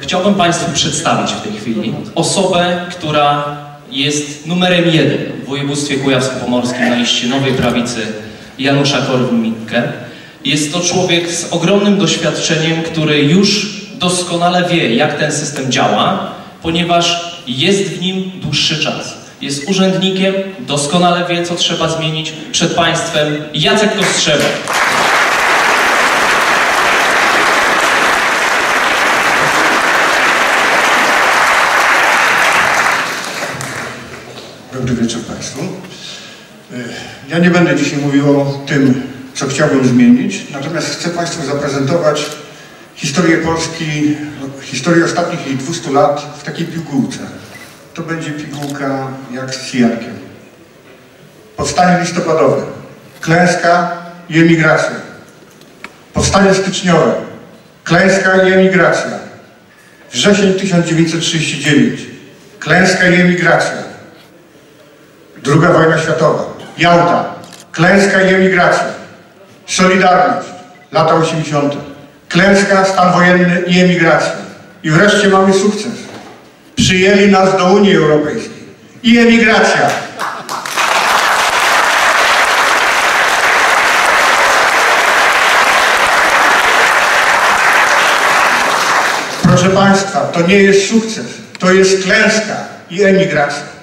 Chciałbym Państwu przedstawić w tej chwili osobę, która jest numerem jeden w województwie kujawsko-pomorskim na liście Nowej Prawicy Janusza Korwin-Mikke. Jest to człowiek z ogromnym doświadczeniem, który już doskonale wie, jak ten system działa, ponieważ jest w nim dłuższy czas. Jest urzędnikiem, doskonale wie, co trzeba zmienić przed państwem. Jacek Kostrzewa. Dobry wieczór Państwu. Y, Ja nie będę dzisiaj mówił o tym, co chciałbym zmienić, natomiast chcę Państwu zaprezentować historię Polski, historię ostatnich jej 200 lat w takiej pigułce. To będzie pigułka jak z cijankiem. Powstanie listopadowe, klęska i emigracja. Powstanie styczniowe, klęska i emigracja. Wrzesień 1939, klęska i emigracja. Druga wojna światowa, Jałta, klęska i emigracja, Solidarność, lata 80., klęska, stan wojenny i emigracja. I wreszcie mamy sukces. Przyjęli nas do Unii Europejskiej i emigracja. Proszę Państwa, to nie jest sukces, to jest klęska i emigracja.